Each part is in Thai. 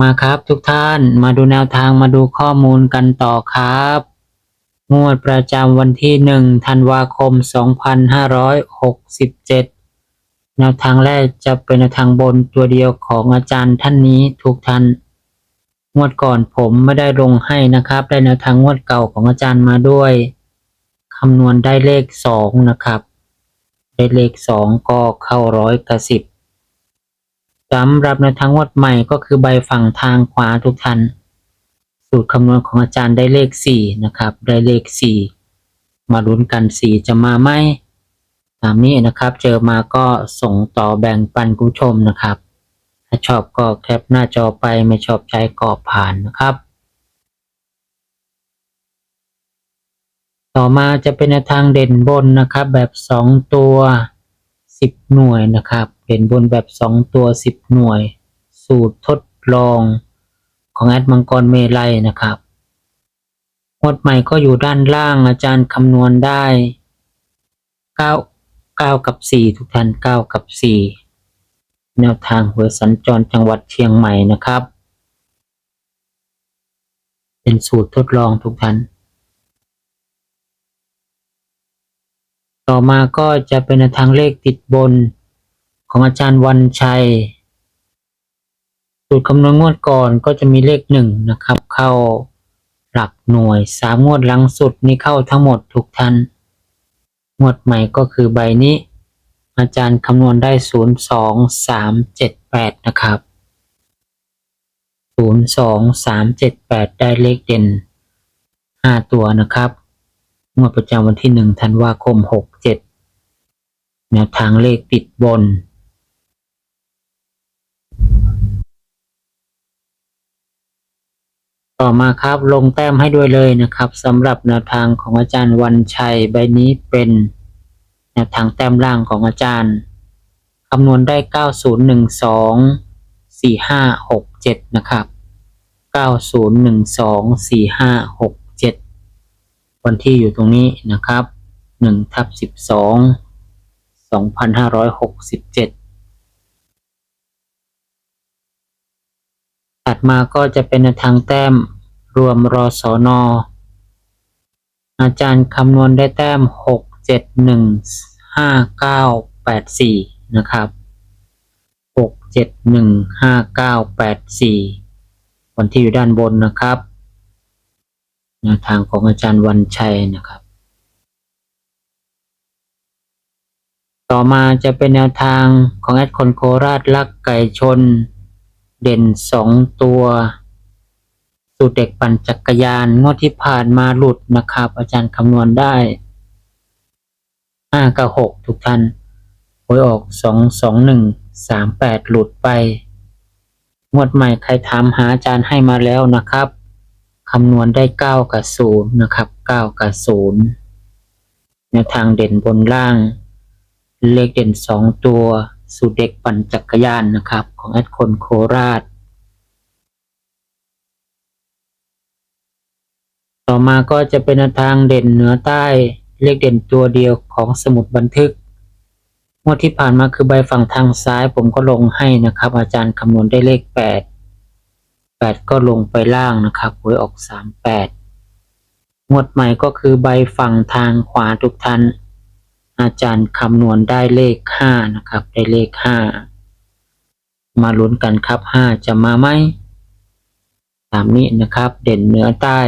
มาครับทุกท่านมาดูแนวทางมาดูข้อมูลกันต่อครับ งวดประจำวันที่หนึ่งธันวาคม 2567 แนวทางแรกจะเป็นแนวทางบนตัวเดียวของอาจารย์ท่านนี้ทุกท่านงวดก่อนผมไม่ได้ลงให้นะครับ ได้แนวทางงวดเก่าของอาจารย์มาด้วยคำนวณได้เลขสองนะครับ ได้เลขสองก็เข้าร้อยกระสิบ สำหรับในทางงวดใหม่ก็คือใบฝั่งทางขวาทุกท่านสูตรคำนวณของอาจารย์ได้เลขสี่นะครับ ได้เลขสี่มาลุ้นกันสี่จะมาไหมตามนี้นะครับ เจอมาก็ส่งต่อแบ่งปันคุณผู้ชมนะครับ ถ้าชอบก็แคปหน้าจอไปไม่ชอบใจก็ผ่านนะครับ ต่อมาจะเป็นแนทางเด่นบนนะครับ แบบสองตัว สิบหน่วยนะครับ เด่นบนแบบสองตัวสิบหน่วย สูตรทดลองของแอดมังกรเมลัยนะครับงวดใหม่ก็อยู่ด้านล่างอาจารย์คำนวณได้เก้าเก้ากับสี่ทุกท่านเก้ากับสี่แนวทางหวยสัญจรจังหวัดเชียงใหม่นะครับ เป็นสูตรทดลองทุกท่าน ต่อมาก็จะเป็นทางเลขติดบนของอาจารย์วันชัย สูตรคำนวณงวดก่อนก็จะมีเลขหนึ่งนะครับ เข้าหลักหน่วยสามงวดหลังสุดนี่เข้าทั้งหมดทุกท่านงวดใหม่ก็คือใบนี้ อาจารย์คำนวณได้ศูนย์สองสามเจ็ดแปดนะครับศูนย์สองสามเจ็ดแปดได้เลขเด่นห้าตัวนะครับ งวดประจำวันที่หนึ่งธันวาคมหกเจ็ดแนวทางเลขติดบน ต่อมาครับลงแต้มให้ด้วยเลยนะครับสำหรับแนวทางของอาจารย์วันชัยใบนี้เป็นแนวทางแต้มล่างของอาจารย์คำนวณได้ 9012 4567 นะครับ 9012 4567 วันที่อยู่ตรงนี้นะครับ1ทับ12 2567 ถัดมาก็จะเป็นทางแต้มรวมรอสอนออาจารย์คำนวณได้แต้ม 6 7 1 5 9 8 4นะครับ 6 7 1 5 9 8 4วันที่อยู่ด้านบนนะครับ แนวทางของอาจารย์วันชัยนะครับ ต่อมาจะเป็นแนวทางของแอดคนโคราชลักไก่ชน เด่นสองตัว สูตรเด็กปั่นจักรยานงวดที่ผ่านมาหลุดนะครับ อาจารย์คำนวณได้ห้ากับหกทุกท่านหวยออกสองสองหนึ่งสามแปดหลุดไปงวดใหม่ใครถามหาอาจารย์ให้มาแล้วนะครับ คำนวณได้เก้ากับศูนย์นะครับเก้ากับศูนย์แนวทางเด่นบนล่าง เลขเด่นสองตัวสูตรเด็กปั่นจักรยานนะครับ ของแอดคนโคราช ต่อมาก็จะเป็นแนวทางเด่นเหนือใต้ เลขเด่นตัวเดียวของสมุดบันทึกงวดที่ผ่านมาคือใบฝั่งทางซ้ายผมก็ลงให้นะครับ อาจารย์คำนวณได้เลขแปด แปดก็ลงไปล่างนะครับหวยออกสามแปดงวดใหม่ก็คือใบฝั่งทางขวาทุกท่าน อาจารย์คำนวณได้เลขห้านะครับ ได้เลขห้ามาลุ้นกันครับห้าจะมาไหมตามนี้นะครับ เด่นเหนือใต้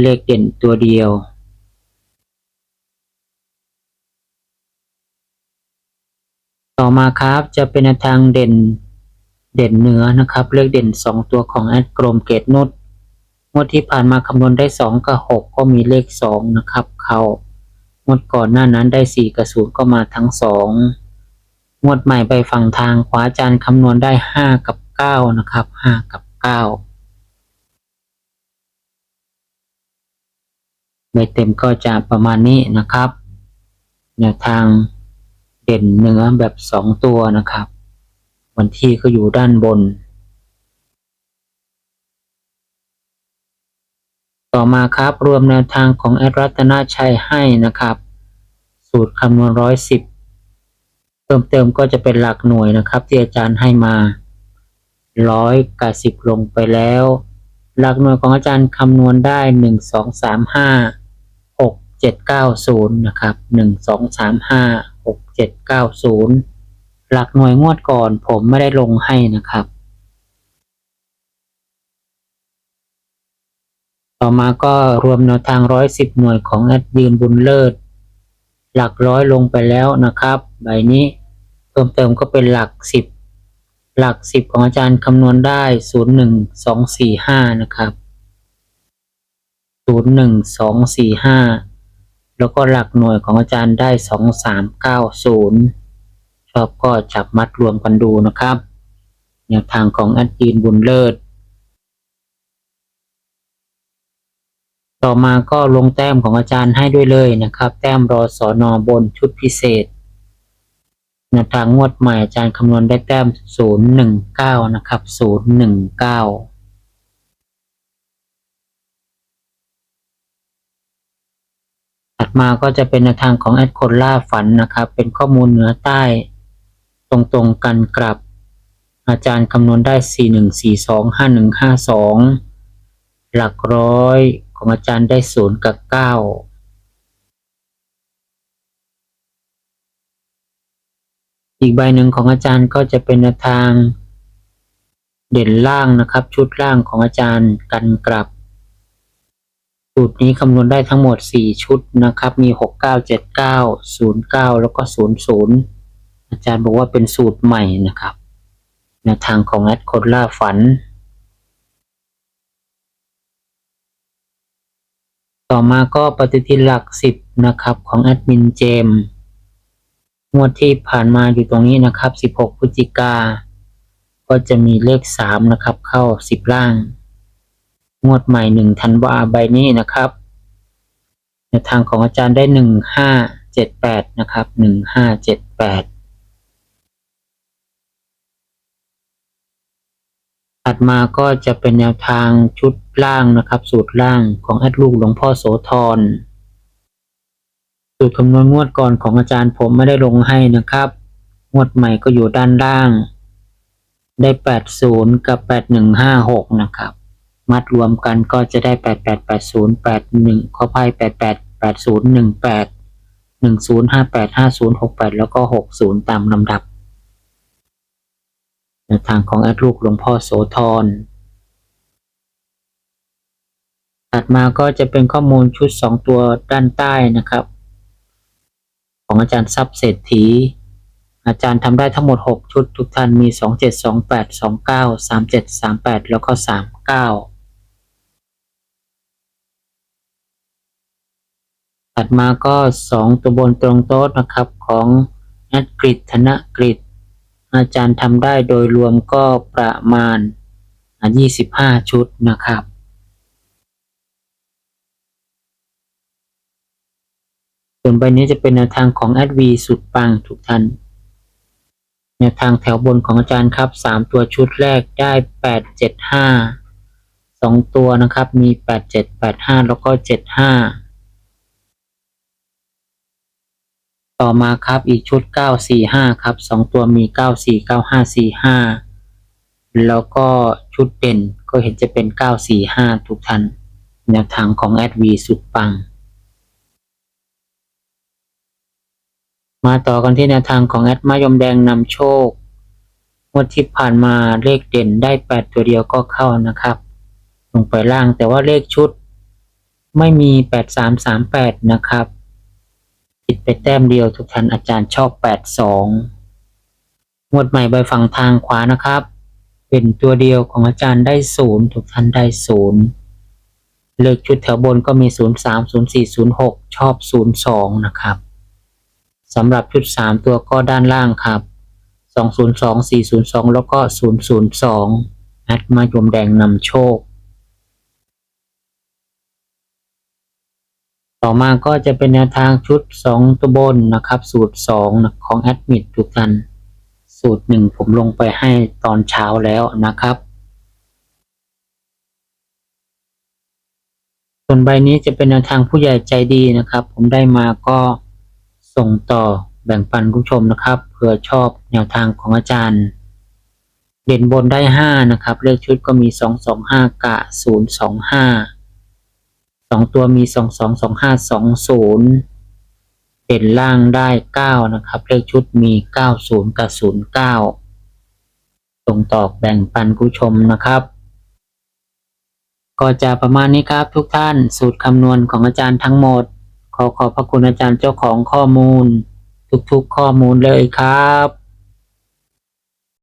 เลขเด่นตัวเดียวต่อมาครับจะเป็นทางเด่น เด่นเหนือนะครับ เลขเด่นสองตัวของแอดกรมเกตนุชงวดที่ผ่านมาคำนวณได้สองกับหกก็มีเลขสองนะครับ เข้างวดก่อนหน้านั้นได้สี่กับศูนย์ก็มาทั้งสองงวดใหม่ไปฝั่งทางขวาจารย์คำนวณได้ห้ากับเก้านะครับห้ากับเก้าใบเต็มก็จะประมาณนี้นะครับแนวทางเด่นเนื้อแบบสองตัวนะครับ วันที่ก็อยู่ด้านบน ต่อมาครับรวมแนวทางของแอดรัตนาชัยให้นะครับ สูตรคำนวณร้อยสิบเพิ่มเติมก็จะเป็นหลักหน่วยนะครับ ที่อาจารย์ให้มาร้อยกับสิบลงไปแล้ว หลักหน่วยของอาจารย์คำนวณได้หนึ่งสองสามห้าหกเจ็ดเก้าศูนย์นะครับหนึ่งสองสามห้าหกเจ็ดเก้าศูนย์ หลักหน่วยงวดก่อนผมไม่ได้ลงให้นะครับ ต่อมาก็รวมแนวทางร้อยสิบหน่วยของแอดยืนบุญเลิศ หลักร้อยลงไปแล้วนะครับ ใบนี้เพิ่มเติมก็เป็นหลักสิบหลักสิบของอาจารย์คำนวณได้ศูนย์หนึ่งสองสี่ห้านะครับศูนย์หนึ่งสองสี่ห้าแล้วก็หลักหน่วยของอาจารย์ได้สองสามเก้าศูนย์ ชอบก็จับมัดรวมกันดูนะครับแนวทางของแอดยีนบุญเลิศ ต่อมาก็ลงแต้มของอาจารย์ให้ด้วยเลยนะครับ แต้มรอสอนอบนชุดพิเศษแนวทางงวดใหม่อาจารย์คำนวณได้แต้ม 019 นะครับ 019มาก็จะเป็นแนวทางของแอดคนล่าฝันนะครับ เป็นข้อมูลเหนือใต้ ตรงๆกันกลับ อาจารย์คำนวณได้ 41425152 หลักร้อยของอาจารย์ได้ศูนย์กับเก้าอีกใบหนึ่งของอาจารย์ก็จะเป็นทางเด่นล่างนะครับ ชุดล่างของอาจารย์กันกลับ สูตรนี้คำนวณได้ทั้งหมด 4 ชุดนะครับ มี 6 9 7 9 0 9 แล้วก็ 0 0 อาจารย์บอกว่าเป็นสูตรใหม่นะครับแนวทางของแอดคนล่าฝัน ต่อมาก็ปฏิทินหลักสิบนะครับของแอดมินเจมงวดที่ผ่านมาอยู่ตรงนี้นะครับ 16 พฤศจิกา ก็จะมีเลข 3 นะครับ เข้า 10 ล่าง งวดใหม่ 1 ธันวาใบนี้นะครับ ในทางของอาจารย์ได้ 1578 นะครับ 1578 ถัดมาก็จะเป็นแนวทางชุดล่างนะครับ สูตรล่างของแอดลูกหลวงพ่อโสธรสูตรคำนวณงวดก่อนของอาจารย์ผมไม่ได้ลงให้นะครับ งวดใหม่ก็อยู่ด้านล่าง ได้ 80 กับ 8156 นะครับ มัดรวมกันก็จะได้ 8880 81ขออภัย88 80 18 1058 5068 แล้วก็ 60 ตามลำดับ แนวทางของแอดลูกหลวงพ่อโสธรถัดมาก็จะเป็นข้อมูลชุด 2 ตัวด้านใต้นะครับ ของอาจารย์ทรัพย์เศรษฐี อาจารย์ทำได้ทั้งหมด 6 ชุดทุกท่านมี 27 28 29 37 38 แล้วก็ 39ถัดมาก็ 2 ตัวบนตรงโต๊ะนะครับของแอดกริธนกฤษ อาจารย์ทำได้โดยรวมก็ประมาณ 25 ชุดนะครับส่วนใบนี้จะเป็นแนวทางของแอดวีสุดปังทุกท่านแนวทางแถวบนของอาจารย์ครับ 3 ตัวชุดแรกได้ 8 7 5 2 ตัวนะครับมี 8 7 8 5 แล้วก็ 7 5 ต่อมาครับอีกชุด 945 ครับ 2 ตัวมี 94 95 45 แล้วก็ชุดเด่นก็เห็นจะเป็น 945 ทุกท่านแนวทางของแอดวีสุดปัง มาต่อกันที่แนวทางของแอดมายมแดงนำโชคงวดที่ผ่านมาเลขเด่นได้ 8 ตัวเดียวก็เข้านะครับ ลงไปล่างแต่ว่าเลขชุด ไม่มี 8338 นะครับ ผิดไปแต้มเดียวทุกท่านอาจารย์ชอบ 82งวดใหม่ใบฝั่งทางขวานะครับ เป็นตัวเดียวของอาจารย์ได้ศูนย์ทุกท่านได้ศูนย์เลขชุดแถวบนก็มี 03 04 06 ชอบ 02 นะครับสำหรับชุด 3 ตัวก็ด้านล่างครับสองศูนย์สองสี่ศูนย์สองแล้วก็ศูนย์ศูนย์สองแอดมายมแดงนำโชค ต่อมาก็จะเป็นแนวทางชุดสองตัวบนนะครับ สูตรสองนะของแอดมิดทุกท่านสูตรหนึ่งผมลงไปให้ตอนเช้าแล้วนะครับส่วนใบนี้จะเป็นแนวทางผู้ใหญ่ใจดีนะครับ ผมได้มาก็ส่งต่อแบ่งปันผู้ชมนะครับเผื่อชอบแนวทางของอาจารย์ เด่นบนได้ห้านะครับ เลขชุดก็มีสองสองห้ากะศูนย์สองห้า องตัวมีสองสองสองห้าสองศูนย์เด่นล่างได้เก้านะครับ เลขชุดมีเก้าศูนย์กับศูนย์เก้าส่งต่อแบ่งปันผู้ชมนะครับ ก็จะประมาณนี้ครับทุกท่านสูตรคำนวณของอาจารย์ทั้งหมด ขอขอบพระคุณอาจารย์เจ้าของข้อมูล ทุกๆข้อมูลเลยครับ